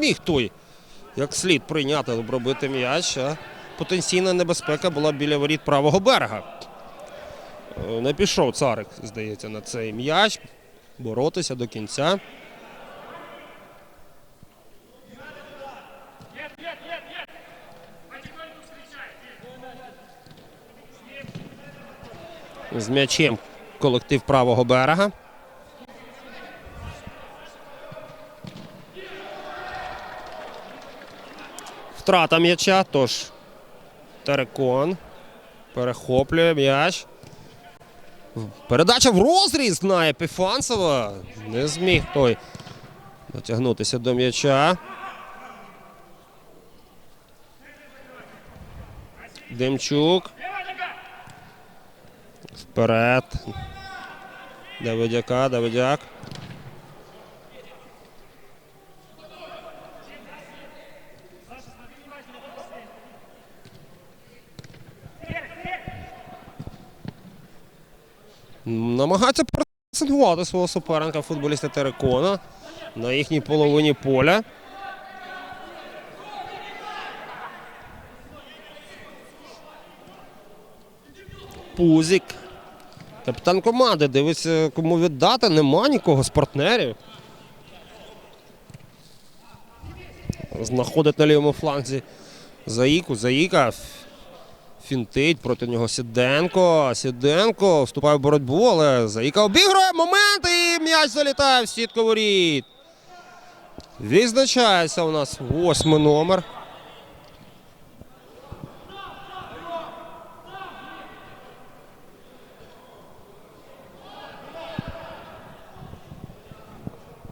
зміг той як слід прийняти, обробити м'яч. А потенційна небезпека була біля воріт правого берега. Е, Не пішов царик, здається, на цей м'яч. Боротися до кінця. З м'ячем колектив правого берега. Втрата м'яча, тож Терекон перехоплює м'яч. Передача в розріз на Епіфанцева. Не зміг той дотягнутися до м'яча. Демчук. Вперед. Давидяка, Давидяк. Намагається пресингувати свого суперника футболіста Терекона на їхній половині поля. Пузик. Капітан команди дивиться, кому віддати. Нема нікого з партнерів. Знаходить на лівому фланзі Заїку. Заїка фінтить проти нього Сіденко. Сіденко вступає в боротьбу, але Заїка обігрує момент і м'яч залітає в сітку воріт. Відзначається у нас восьмий номер.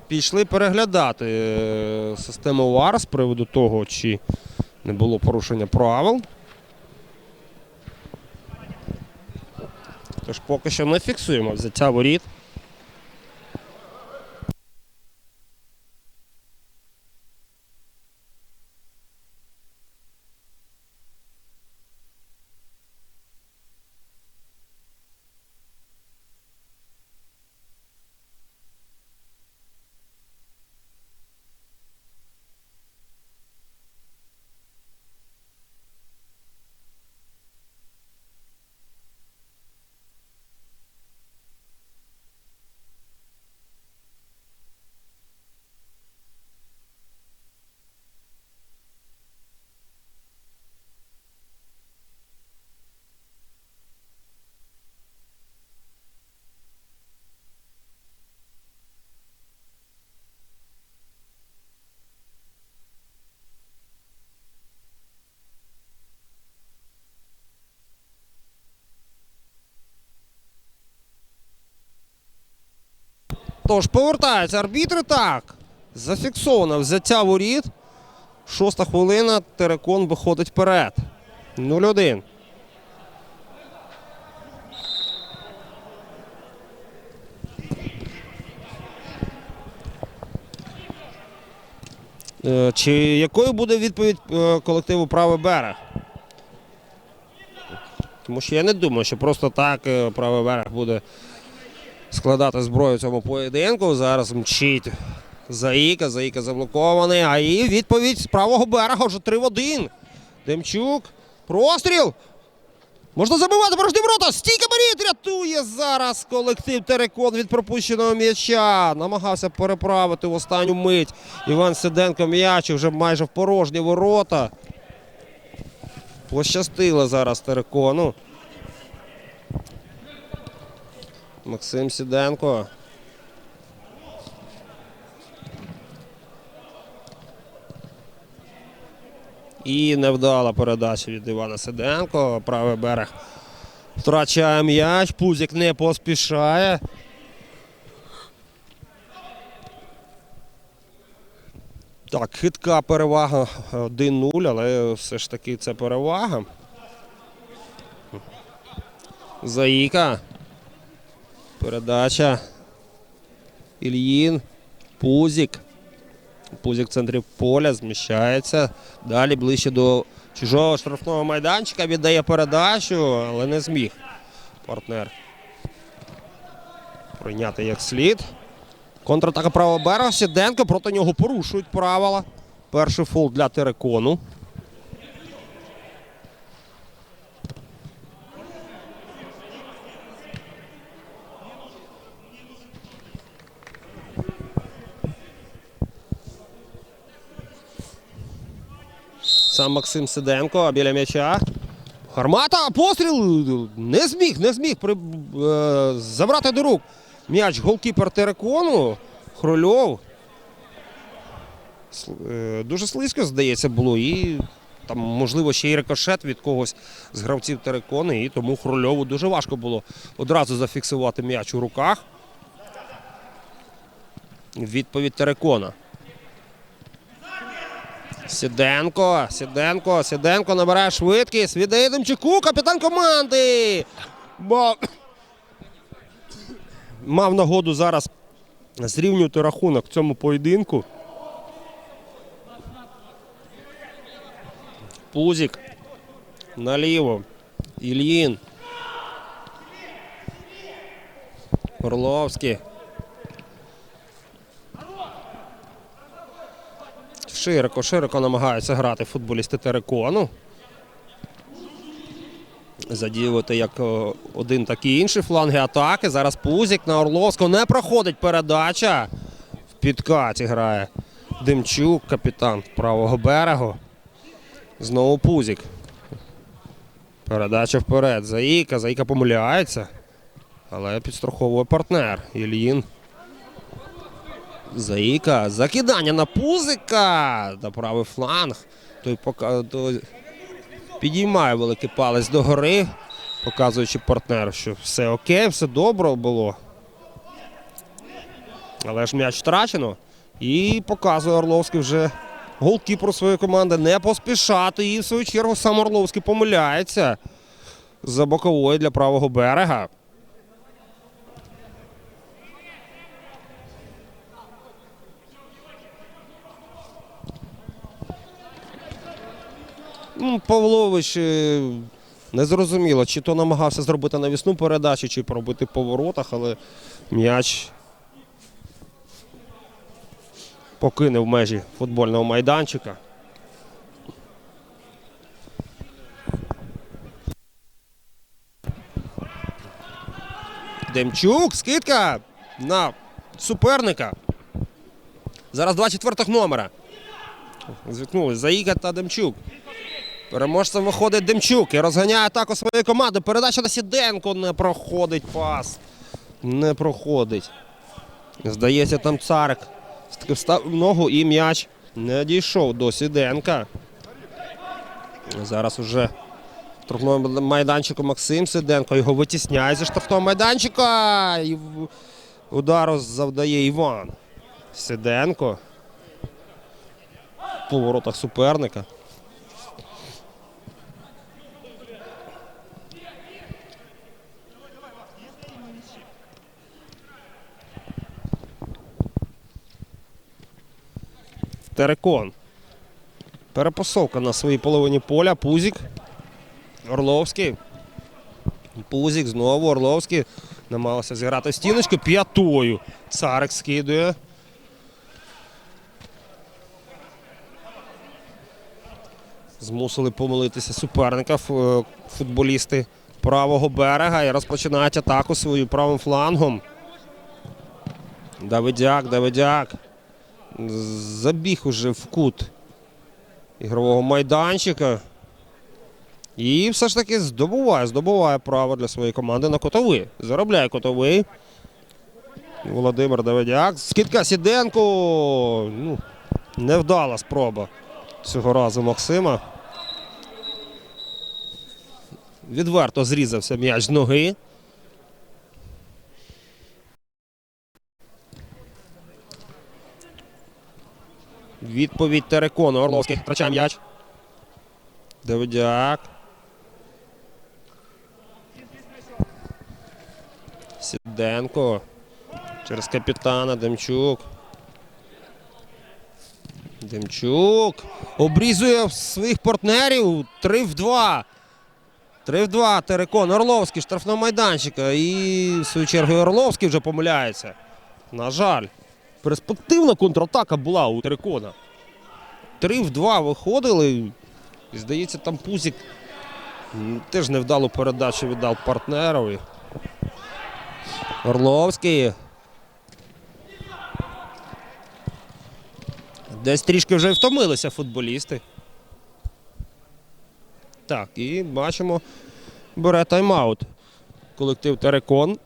Пішли переглядати е, систему ВАР з приводу того, чи не було порушення правил. Тож поки що не фіксуємо взяття воріт. Тож повертаються арбітри так. Зафіксовано взяття воріт. Шоста хвилина. Терекон виходить вперед. 0-1. Е, Чи якою буде відповідь е, колективу правий берег? Тому що я не думаю, що просто так е, правий берег буде складати зброю цьому поєдинку. Зараз мчить Заїка. Заїка заблокований. А і відповідь з правого берега вже 3 в 1. Демчук. Простріл. Можна забивати порожні ворота. Стійка Маріт рятує зараз колектив Терекон від пропущеного м'яча. Намагався переправити в останню мить. Іван Сиденко м'яч вже майже в порожні ворота. Пощастило зараз Терекону. Максим Сіденко. І невдала передача від Івана Сиденко. Правий берег втрачає м'яч. Пузик не поспішає. Так, хитка перевага 1-0, але все ж таки це перевага. Заїка. Передача. Ільїн. Пузік. Пузік в центрі поля зміщається. Далі ближче до чужого штрафного майданчика віддає передачу, але не зміг партнер прийняти як слід. Контратака правого берега. Сіденко проти нього порушують правила. Перший фол для Терекону. Сам Максим Сиденко біля м'яча. Гармата, постріл! Не зміг, не зміг при, е, забрати до рук. М'яч голкіпер Терекону. Хрольов. Е, Дуже слизько, здається, було. І там, можливо, ще й рикошет від когось з гравців Терекони. І тому Хрольову дуже важко було одразу зафіксувати м'яч у руках. Відповідь Терекона. Сіденко, Сіденко, Сіденко набирає швидкість. Віддає Демчуку, капітан команди. Бо... Мав нагоду зараз зрівнювати рахунок в цьому поєдинку. Пузік. Наліво. Ільїн. Орловський. Широко, широко намагаються грати футболісти Терекону. Задіювати як е, один, так і інший фланги атаки. Зараз Пузік на Орловського не проходить передача. В підкаті грає Демчук, капітан правого берегу. Знову Пузік. Передача вперед. Заїка. Заїка помиляється. Але підстраховує партнер. Ільїн. Заїка. Закидання на Пузика. На правий фланг. Той пока... той підіймає великий палець догори, показуючи партнеру, що все окей, все добре було. Але ж м'яч втрачено. І показує Орловський вже голкіпер своєї команди не поспішати. І в свою чергу сам Орловський помиляється за боковою для правого берега. Ну, Павлович е, не зрозуміло, чи то намагався зробити навісну передачу, чи пробити по воротах, але м'яч покинув межі футбольного майданчика. Демчук, скидка на суперника. Зараз два четвертих номера. Звікнулись Заїка та Демчук. Переможцем виходить Демчук і розганяє атаку своєї команди. Передача на Сіденко не проходить пас. Не проходить. Здається, там царик встав ногу і м'яч не дійшов до Сіденка. Зараз уже в штрафному майданчику Максим Сиденко. Його витісняє зі штрафного майданчика. І удару завдає Іван. Сиденко. По воротах суперника. Терекон. Перепасовка на своїй половині поля. Пузік. Орловський. Пузік знову Орловський. Намагався зіграти стіночку п'ятою. Царик скидує. Змусили помилитися суперника футболісти правого берега і розпочинають атаку свою правим флангом. Давидяк, Давидяк. Забіг уже в кут ігрового майданчика. І все ж таки здобуває, здобуває право для своєї команди на котовий. Заробляє котовий. Володимир Давидяк. Скидка Сіденко. Ну, невдала спроба цього разу Максима. Відверто зрізався м'яч з ноги. Відповідь Терекону. Орловський втрачає м'яч. Давидяк. Сіденко. Через капітана Демчук. Демчук. Обрізує своїх партнерів. 3 в 2. 3 в 2. Терекон. Орловський штрафного майданчика. І в свою чергу Орловський вже помиляється. На жаль. Перспективна контратака була у Терекона. 3 в 2 виходили. Здається, там Пузік теж невдалу передачу віддав партнерові. Орловський. Десь трішки вже втомилися футболісти. Так, і бачимо, бере тайм-аут. Колектив Терекон.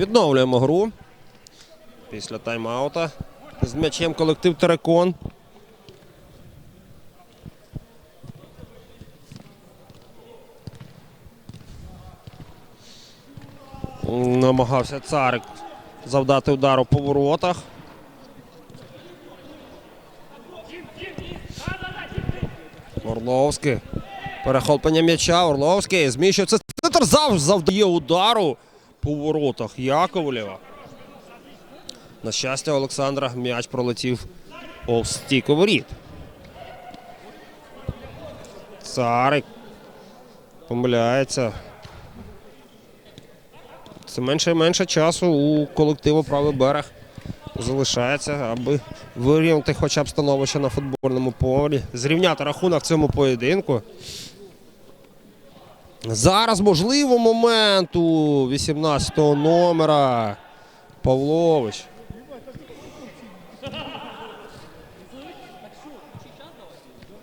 Відновлюємо гру після тайм-аута. З м'ячем колектив Терекон. Намагався царик завдати удару по воротах. Орловський. Перехоплення м'яча. Орловський зміщується. Центр завдає удару по воротах Яковлєва. На щастя, Олександра м'яч пролетів повз стійку воріт. Царик помиляється. Це менше і менше часу у колективу правий берег залишається, аби вирівняти хоча б становище на футбольному полі, зрівняти рахунок в цьому поєдинку. Зараз можливо момент у 18-го номера. Павлович.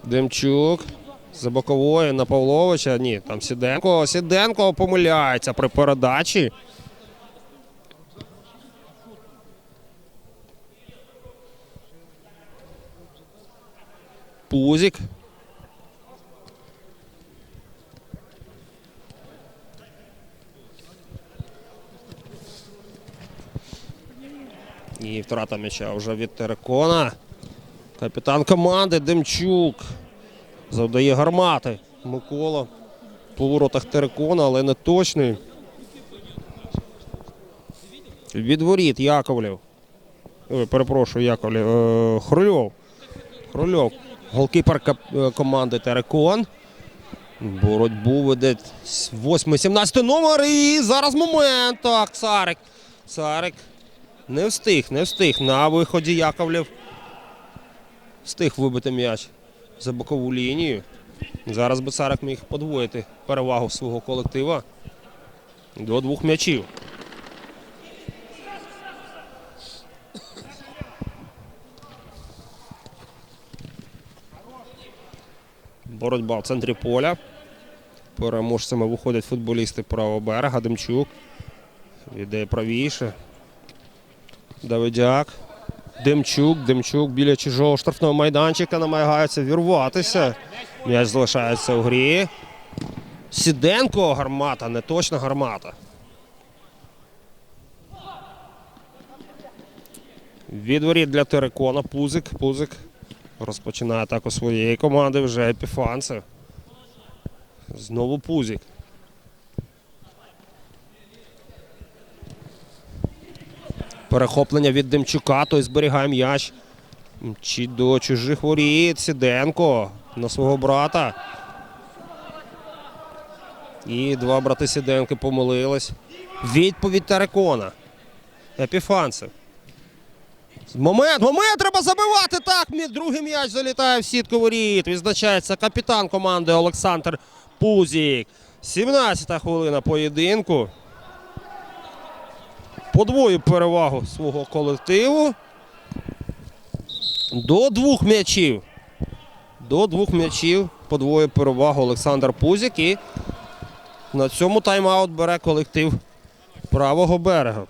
Демчук. За бокової на Павловича. Ні, там Сіденко. Сіденко помиляється при передачі. Пузік. І втрата м'яча вже від Терекона. Капітан команди Демчук. Завдає гармати. Микола. По воротах Терекона, але не точний. Від воріт Яковлів. Ой, перепрошую, Яковлів. Е, Хрульов. Хрульов. Голкіпер е, команди Терекон. Боротьбу веде 8-17 номер. І зараз момент. Так, Царик. Царик. Не встиг, не встиг. На виході Яковлев встиг вибити м'яч за бокову лінію. Зараз би міг подвоїти перевагу свого колектива до двох м'ячів. Боротьба в центрі поля. Переможцями виходять футболісти правого берега. Демчук. Іде правіше. Давидяк. Демчук. Демчук біля чужого штрафного майданчика намагається вірватися. М'яч залишається у грі. Сіденко гармата, не точна гармата. Відворіт для Терекона. Пузик. Пузик розпочинає атаку своєї команди вже Епіфанцев. Знову Пузик. Перехоплення від Демчука, той зберігає м'яч. Мчить до чужих воріт. Сіденко на свого брата. І два брати Сіденки помилились. Відповідь Терекона. Епіфанцев. Момент, момент, треба забивати. Так, другий м'яч залітає в сітку воріт. Відзначається капітан команди Олександр Пузік. 17-та хвилина поєдинку. Подвоює перевагу свого колективу. До двох м'ячів. До двох м'ячів подвоює перевагу Олександр Пузік. І на цьому тайм-аут бере колектив правого берега.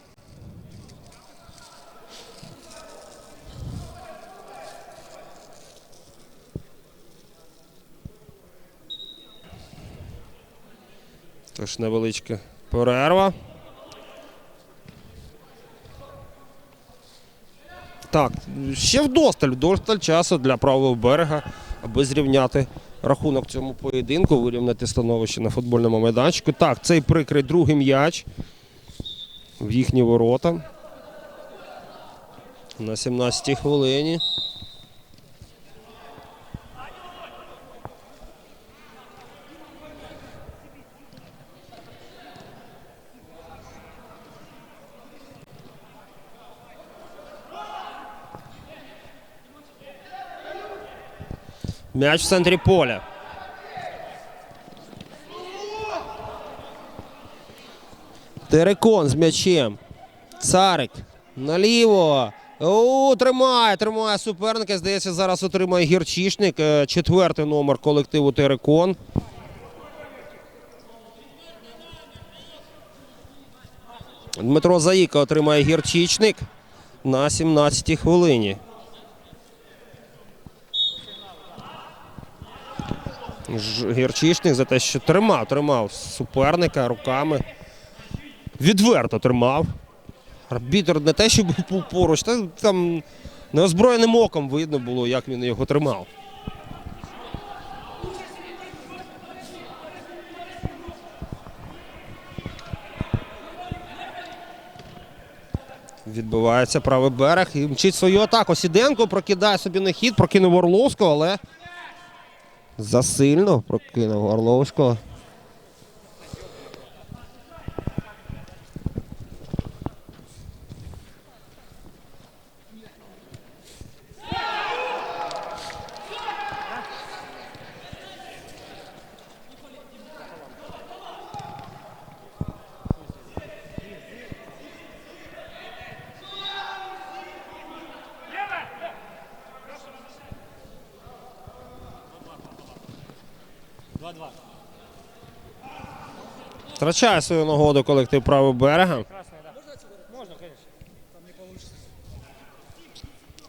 Тож невеличка перерва. Так, ще вдосталь, вдосталь часу для правого берега, аби зрівняти рахунок цьому поєдинку, вирівняти становище на футбольному майданчику. Так, цей прикрий другий м'яч в їхні ворота. На 17-й хвилині. М'яч в центрі поля. Терекон з м'ячем. Царик. Наліво. О, тримає, тримає суперника. Здається, зараз отримає гірчишник. Е, Четвертий номер колективу Терекон. Дмитро Заїка отримає гірчичник на 17-й хвилині. Гірчишник за те, що тримав, тримав суперника руками. Відверто тримав. Арбітр не те, що був поруч, та там неозброєним оком видно було, як він його тримав. Відбивається правий берег і мчить свою атаку. Сіденко прокидає собі на хід, прокинув Орловського, але засильно прокинув Орловського. Втрачає свою нагоду колектив правого берега.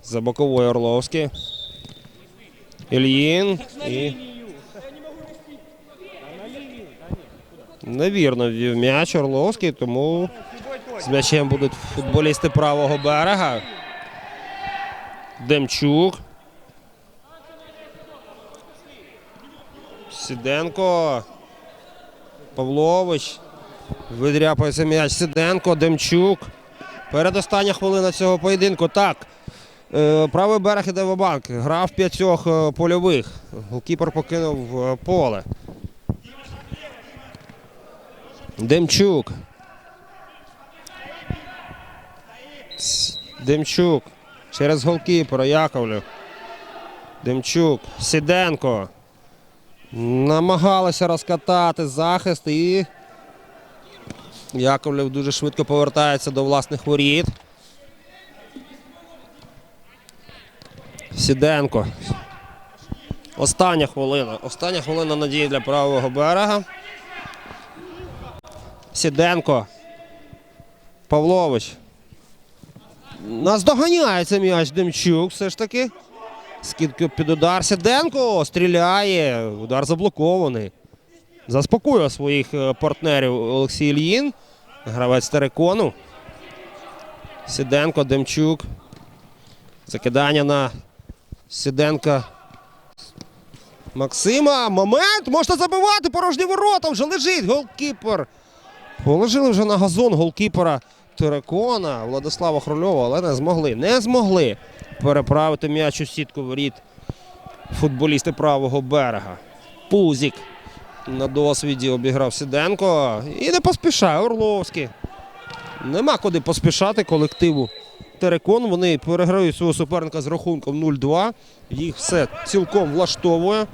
За боковою Орловський. Ільїн і. Невірно ввів м'яч Орловський, тому з м'ячем будуть футболісти правого берега. Демчук. Сіденко. Павлович. Видряпається м'яч Сиденко, Демчук. Передостання хвилина цього поєдинку. Так. Е, правий берег іде в. Грав п'ятьох е, польових. Голкіпер покинув е, поле. Демчук. Демчук. Через голкіпера Яковлев. Демчук. Сіденко. Намагалися розкатати захист і Яковлев дуже швидко повертається до власних воріт. Сіденко. Остання хвилина. Остання хвилина надії для правого берега. Сіденко. Павлович. Наздоганяє цей м'яч Демчук все ж таки. Скидки під удар. Сіденко стріляє. Удар заблокований. Заспокоює своїх е, партнерів Олексій Ільїн. Гравець Терекону. Сіденко, Демчук. Закидання на Сіденка. Максима. Момент. Можна забивати. Порожні ворота. Вже лежить. Голкіпер. Положили вже на газон голкіпера Терекона Владислава Хрольова, але не змогли. Не змогли переправити м'яч у сітку воріт футболісти правого берега. Пузік на досвіді обіграв Сіденко. І не поспішає Орловський. Нема куди поспішати колективу Терекон. Вони переграють свого суперника з рахунком 0-2. Їх все цілком влаштовує.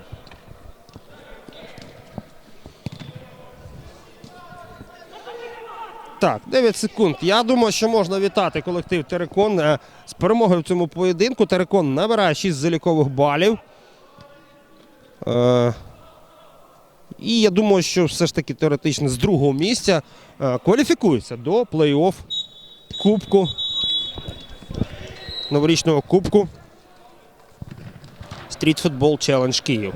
Так, 9 секунд. Я думаю, що можна вітати колектив Терекон е, з перемогою в цьому поєдинку. Терекон набирає 6 залікових балів. Е, і я думаю, що все ж таки теоретично з другого місця е, кваліфікується до плей-офф Кубку. Новорічного кубку. Football Challenge Київ.